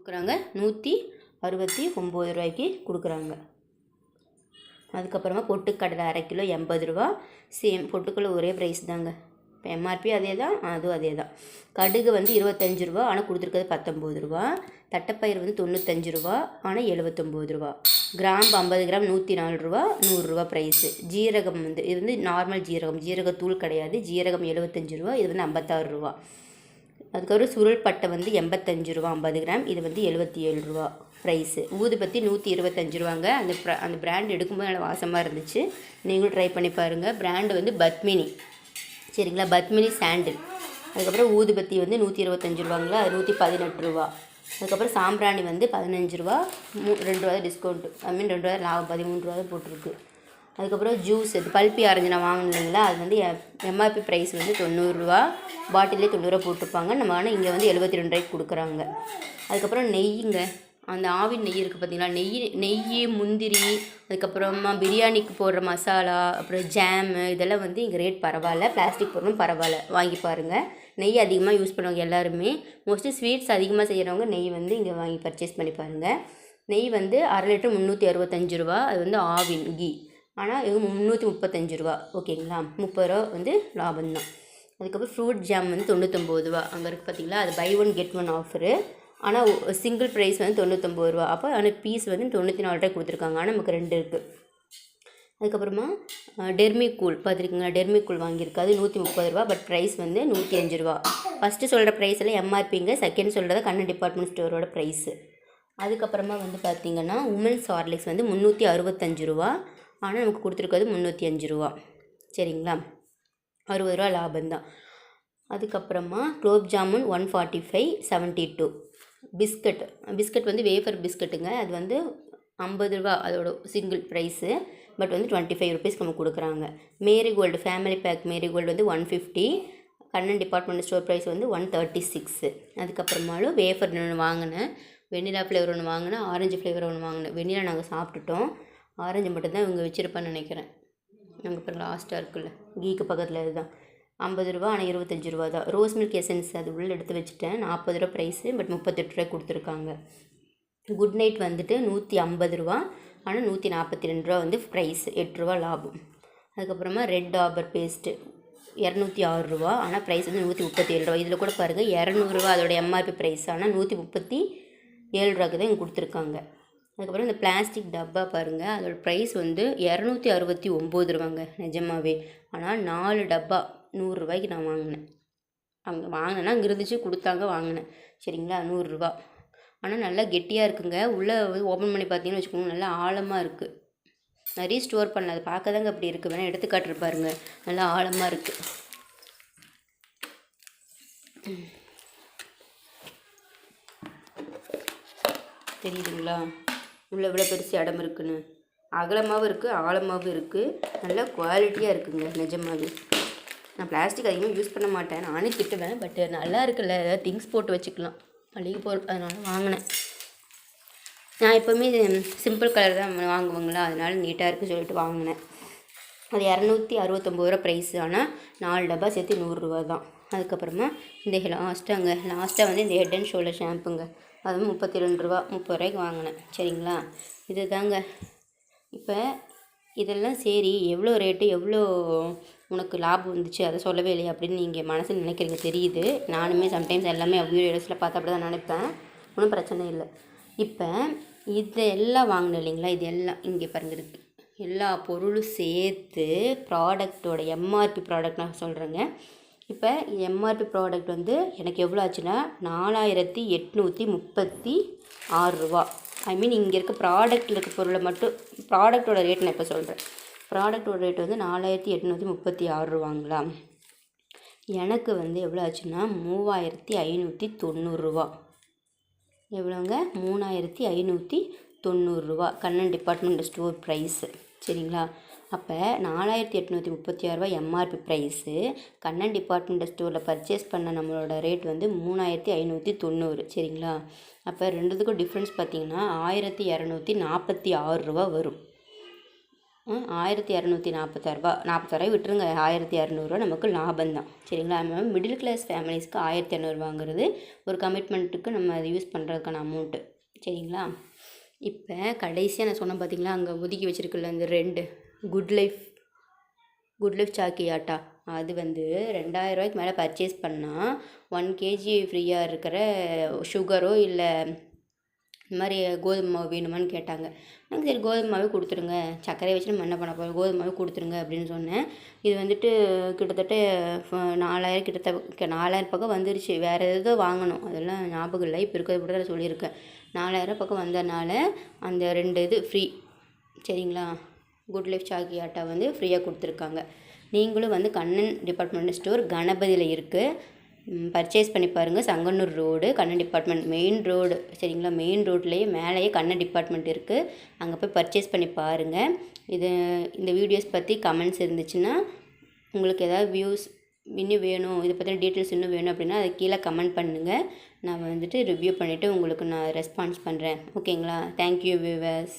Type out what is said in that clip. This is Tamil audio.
கொடுக்குறாங்க. நூற்றி அறுபத்தி ஒம்பது ரூபாய்க்கு கொடுக்குறாங்க. அதுக்கப்புறமா பொட்டுக்கடலை அரை கிலோ எண்பது ரூபா. சேம் பொட்டுக்கடலை ஒரே ப்ரைஸ் தாங்க. இப்போ எம்ஆர்பி அதே தான் அதுவும் அதே தான். கடுகு வந்து இருபத்தஞ்சி ரூபா ஆனால் கொடுத்துருக்கிறது பத்தொம்பது ரூபா. தட்டைப்பயிர் வந்து தொண்ணூத்தஞ்சு ரூபா ஆனால் எழுபத்தொம்போது ரூபா. கிராம்பு ஐம்பது கிராம் நூற்றி நாலு ரூபா நூறுரூவா ப்ரைஸு ஜீரகம் வந்து இது வந்து நார்மல் ஜீரகம். ஜீரகத்தூள் கிடையாது. ஜீரகம் எழுபத்தஞ்சு ரூபா இது வந்து ஐம்பத்தாறு ரூபா. அதுக்கப்புறம் சுருள் பட்டை வந்து எண்பத்தஞ்சு ரூபா ஐம்பது கிராம். இது வந்து எழுபத்தி ஏழு ரூபா ப்ரைஸு ஊதுபத்தி நூற்றி இருபத்தஞ்சு ரூபாங்க. அந்த ப்ரா அந்த பிராண்ட் எடுக்கும்போது நல்லா வாசமாக இருந்துச்சு. நீங்களும் ட்ரை பண்ணி பாருங்கள் பிராண்டு வந்து பத்மினி. சரிங்களா? பத்மினி சாண்டில் அதுக்கப்புறம் ஊதுபத்தி வந்து நூற்றி இருபத்தஞ்சு ரூபாங்களா? அது நூற்றி பதினெட்டு ரூபா. அதுக்கப்புறம் சாம்பிராணி வந்து பதினஞ்சு ரூபா. மூ ரெண்டு ரூபா டிஸ்கவுண்ட் ஐ மீன் ரெண்டு ரூபா லாபம். பதிமூணு ரூபா தான் போட்டிருக்கு. அதுக்கப்புறம் ஜூஸ் இது பல்பி ஆரஞ்சு நான் வாங்கினீங்களா அது வந்து எம்ஆர்பி ப்ரைஸ் வந்து தொண்ணூறுரூவா. பாட்டிலே தொண்ணூறுரூவா போட்டிருப்பாங்க. நம்ம ஆனால் இங்கே வந்து எழுபத்தி ரெண்டு ரூபாய்க்கு கொடுக்குறாங்க. அதுக்கப்புறம் நெய்யுங்க அந்த ஆவின் நெய் இருக்குது பார்த்தீங்களா நெய் நெய் முந்திரி அதுக்கப்புறமா பிரியாணிக்கு போடுற மசாலா அப்புறம் ஜாமு இதெல்லாம் வந்து இங்கே ரேட் பரவாயில்ல. பிளாஸ்டிக் பொருளும் பரவாயில்ல. வாங்கி பாருங்கள் நெய் அதிகமாக யூஸ் பண்ணுவாங்க எல்லாருமே. மோஸ்ட்லி ஸ்வீட்ஸ் அதிகமாக செய்கிறவங்க நெய் வந்து இங்கே வாங்கி பர்ச்சேஸ் பண்ணி பாருங்கள் நெய் வந்து அரை லிட்டர் முந்நூற்றி அறுபத்தஞ்சு ரூபா. அது வந்து ஆவின் கீ. ஆனால் இது முந்நூற்றி முப்பத்தஞ்சு ரூபா. ஓகேங்களா? முப்பது ரூபா வந்து லாபம் தான் அதுக்கப்புறம் ஃப்ரூட் ஜாம் வந்து தொண்ணூற்றொம்பது ரூபா. அங்கே இருக்குது பார்த்தீங்களா அது buy one get one offer ஆனால் சிங்கிள் ப்ரைஸ் வந்து தொண்ணூற்றொம்பது ரூபா. அப்போ ஆனால் பீஸ் வந்து தொண்ணூற்றி நாலு ரூபாய் கொடுத்துருக்காங்க. ஆனால் நமக்கு ரெண்டு இருக்குது அதுக்கப்புறமா டெர்மி கூல் பார்த்துருக்கீங்களா டெர்மி கூல் வாங்கியிருக்கு. அது நூற்றி முப்பது ரூபா பட் ப்ரைஸ் வந்து நூற்றி அஞ்சு ரூபா. ஃபஸ்ட்டு சொல்கிற ப்ரைஸில் எம்ஆர்பிங்க செகண்ட் சொல்கிறது கண்ணன் டிபார்ட்மெண்ட் ஸ்டோரோட ப்ரைஸு அதுக்கப்புறமா வந்து பார்த்திங்கன்னா உமன்ஸ் ஹார்லிக்ஸ் வந்து முந்நூற்றி அறுபத்தஞ்சு ரூபா. ஆனால் நமக்கு கொடுத்துருக்கிறது முந்நூற்றி அஞ்சு ரூபா. சரிங்களா? அறுபது ரூபா லாபம்தான் அதுக்கப்புறமா gulab jamun one forty five seventy two. Biscuit. Biscuit வந்து வேஃபர் பிஸ்கட்டுங்க. அது வந்து ஐம்பது ரூபா அதோட சிங்கிள் ப்ரைஸு. பட் வந்து டுவெண்ட்டி ஃபைவ் ருபீஸ்க்கு நம்ம கொடுக்குறாங்க. மேரிகோல்டு ஃபேமிலி பேக் மேரிகோல்டு வந்து one fifty Kannan department store price வந்து ஒன் தேர்ட்டி சிக்ஸு. அதுக்கப்புறமாலும் வேஃபர் ஒன்று வாங்கினேன். வெண்ணிலா ஃப்ளேவர் ஒன்று வாங்கினேன். ஆரஞ்சு ஃப்ளேவர் ஒன்று வாங்கினேன். வெண்ணிலா நாங்கள் சாப்பிட்டுட்டோம். ஆரஞ்சு மட்டும்தான் இவங்க வச்சுருப்பான்னு நினைக்கிறேன். அங்கே பாருங்க லாஸ்ட்டாக இருக்குல்ல. கீக்கு பக்கத்தில் இதுதான். ஐம்பது ரூபா ஆனால் இருபத்தஞ்சி ரூபா தான். ரோஸ் மில்க் எசன்ஸ் அது உள்ளே எடுத்து வச்சுட்டேன். நாற்பது ரூபா ப்ரைஸு பட் முப்பத்தெட்டு ரூபா கொடுத்துருக்காங்க. குட் நைட் வந்துட்டு நூற்றி ஐம்பது ரூபா ஆனால் நூற்றி நாற்பத்தி ரெண்டு ரூபா வந்து ப்ரைஸ் எட்டு ரூபா லாபம். அதுக்கப்புறமா ரெட் டாபர் பேஸ்ட்டு இரநூத்தி ஆறு ரூபா ஆனால் ப்ரைஸ் வந்து நூற்றி முப்பத்தி ஏழு ரூபா. இதில் கூட பாருங்கள் இரநூறுவா அதோட எம்ஆர்பி ப்ரைஸ் ஆனால் நூற்றி முப்பத்தி ஏழு ரூபாய்க்கு தான் இங்கே கொடுத்துருக்காங்க. அதுக்கப்புறம் இந்த பிளாஸ்டிக் டப்பா பாருங்கள் அதோடய ப்ரைஸ் வந்து இரநூத்தி அறுபத்தி ஒம்பது ரூபாங்க நிஜமாவே. ஆனால் நாலு டப்பா நூறுரூவாய்க்கு நான் வாங்கினேன். அங்கே வாங்கினேன்னா அங்கே இருந்துச்சு கொடுத்தாங்க வாங்கினேன். சரிங்களா? நூறுரூவா ஆனால் நல்லா கெட்டியாக இருக்குங்க. உள்ளே வந்து ஓப்பன் பண்ணி பார்த்தீங்கன்னு வச்சுக்கோங்க நல்லா ஆழமாக இருக்குது நிறைய ஸ்டோர் பண்ணல அது பார்க்க தாங்க அப்படி இருக்குது வேணால் எடுத்து காட்டுற நல்லா ஆழமாக இருக்குது தெரியுதுங்களா? இவ்வளோ இவ்வளோ பெருசு இடம் இருக்குன்னு. அகலமாகவும் இருக்குது ஆழமாகவும் இருக்குது நல்லா குவாலிட்டியாக இருக்குங்க நிஜமாகவே நான் பிளாஸ்டிக் அதிகமாக யூஸ் பண்ண மாட்டேன். நானே திட்டுவேன் பட் நல்லா இருக்குல்ல ஏதாவது திங்ஸ் போட்டு வச்சுக்கலாம். மளிகை பொருள் அதனால வாங்கினேன். நான் எப்போவுமே சிம்பிள் கலர் தான் வாங்குவாங்களா? அதனால் நீட்டாக இருக்குன்னு சொல்லிட்டு வாங்கினேன். அது இரநூத்தி அறுபத்தொம்பது ரூபா ப்ரைஸ் ஆனால் நாலு டப்பா சேர்த்து நூறுரூவா தான். அதுக்கப்புறமா இந்த லாஸ்ட்டாங்க லாஸ்ட்டாக வந்து இந்த ஹெட் அண்ட் ஷோல்டர் ஷாம்புங்க அது முப்பத்தி ரெண்டு ரூபா முப்பது ரூபாய்க்கு வாங்கினேன். சரிங்களா? இது தாங்க இப்போ இதெல்லாம் சரி எவ்வளோ ரேட்டு எவ்வளோ உனக்கு லாபம் வந்துச்சு? அதை சொல்லவே இல்லையா அப்படின்னு நீங்கள் மனசில் நினைக்கிறீங்க. தெரியுது. நானுமே சம்டைம்ஸ் எல்லாமே வீடியோஸில் பார்த்து அப்படி தான் நினைப்பேன். ஒன்றும் பிரச்சனை இல்லை. இப்போ இது எல்லாம் வாங்கினேன் இல்லைங்களா? இது எல்லாம் இங்கே பாருங்க இருக்குது எல்லா பொருளும் சேர்த்து ப்ராடக்டோட எம்ஆர்பி ப்ராடக்ட் நான் சொல்கிறேங்க இப்போ எம்ஆர்பி ப்ராடக்ட் வந்து எனக்கு எவ்வளோ ஆச்சுன்னா நாலாயிரத்தி எட்நூற்றி முப்பத்தி ஆறு ரூபா. ஐ மீன் இங்கே இருக்க ப்ராடக்ட்டில் இருக்க பொருளை மட்டும் ப்ராடக்டோட ரேட் நான் இப்போ சொல்கிறேன் ப்ராடக்டோட ரேட் வந்து நாலாயிரத்தி எட்நூற்றி முப்பத்தி ஆறு ரூபாங்களா? எனக்கு வந்து எவ்வளோ ஆச்சுன்னா மூவாயிரத்தி ஐநூற்றி தொண்ணூறுரூவா எவ்வளோங்க? மூணாயிரத்தி ஐநூற்றி தொண்ணூறுரூவா கண்ணன் டிபார்ட்மெண்ட் ஸ்டோர் ப்ரைஸு சரிங்களா? அப்போ நாலாயிரத்தி எட்நூற்றி முப்பத்தி ஆறுரூவா எம்ஆர்பி ப்ரைஸு கண்ணன் டிபார்ட்மெண்ட் ஸ்டோரில் பர்ச்சேஸ் பண்ண நம்மளோட ரேட் வந்து மூணாயிரத்தி ஐநூற்றி தொண்ணூறு சரிங்களா? அப்போ ரெண்டுத்துக்கும் டிஃப்ரென்ஸ் பார்த்தீங்கன்னா ஆயிரத்தி இரநூத்தி நாற்பத்தி ஆறு ரூபா வரும். ஆயிரத்தி இரநூத்தி நாற்பத்தாறுபா நாற்பத்தாறுரூவா விட்டுருங்க. ஆயிரத்தி இரநூறுவா நமக்கு லாபம் தான் சரிங்களா மேம் மிடில் கிளாஸ் ஃபேமிலிஸ்க்கு ஆயிரத்தி இரநூறுவாங்கிறது ஒரு கமிட்மெண்ட்டுக்கு நம்ம அதை யூஸ் பண்ணுறதுக்கான அமௌண்ட்டு சரிங்களா? இப்போ கடைசியாக நான் சொன்னேன் பார்த்தீங்களா அங்கே ஒதுக்கி வச்சுருக்குல்ல அந்த ரெண்டு. குட் லைஃப் குட் லைஃப் சாக்கி ஆட்டா அது வந்து ரெண்டாயிரம் ரூபாய்க்கு மேலே பர்ச்சேஸ் பண்ணால் ஒன் கேஜி ஃப்ரீயாக இருக்கிற சுகரோ இல்லை இந்த மாதிரி கோதுமை மாவு வேணுமான்னு கேட்டாங்க. நாங்கள் சரி கோதுமை மாவே கொடுத்துருங்க. சர்க்கரையை வச்சு நம்ம என்ன பண்ண போகிறோம் கோதுமை மாவே கொடுத்துருங்க அப்படின்னு சொன்னேன். இது வந்துட்டு கிட்டத்தட்ட நாலாயிரம் கிட்டத்தட்ட நாலாயிரம் பக்கம் வந்துருச்சு. வேறு ஏதோ வாங்கணும். அதெல்லாம் ஞாபகம் இல்லை. இப்போ இருக்கிறத கூட சொல்லியிருக்கேன். நாலாயிரம் பக்கம் வந்ததுனால அந்த ரெண்டு இது ஃப்ரீ சரிங்களா? குட் லைஃப் சாகி ஆட்டா வந்து ஃப்ரீயாக கொடுத்துருக்காங்க. நீங்களும் வந்து கண்ணன் டிபார்ட்மெண்ட் ஸ்டோர் கணபதியில் இருக்குது பர்ச்சேஸ் பண்ணி பாருங்கள் Sanganur road Kannan department main road சரிங்களா? மெயின் ரோட்லேயே மேலேயே கண்ணன் டிபார்ட்மெண்ட் இருக்குது அங்கே போய் பர்ச்சேஸ் பண்ணி பாருங்கள் இது இந்த வீடியோஸ் பற்றி கமெண்ட்ஸ் இருந்துச்சுன்னா உங்களுக்கு ஏதாவது வியூஸ் இன்னும் வேணும் இதை பற்றின டீட்டெயில்ஸ் இன்னும் வேணும் அப்படின்னா அதை கீழே கமெண்ட் பண்ணுங்கள் நான் வந்துட்டு ரிவ்யூ பண்ணிவிட்டு உங்களுக்கு நான் ரெஸ்பான்ஸ் பண்ணுறேன் ஓகேங்களா தேங்க்யூ வியூவர்ஸ்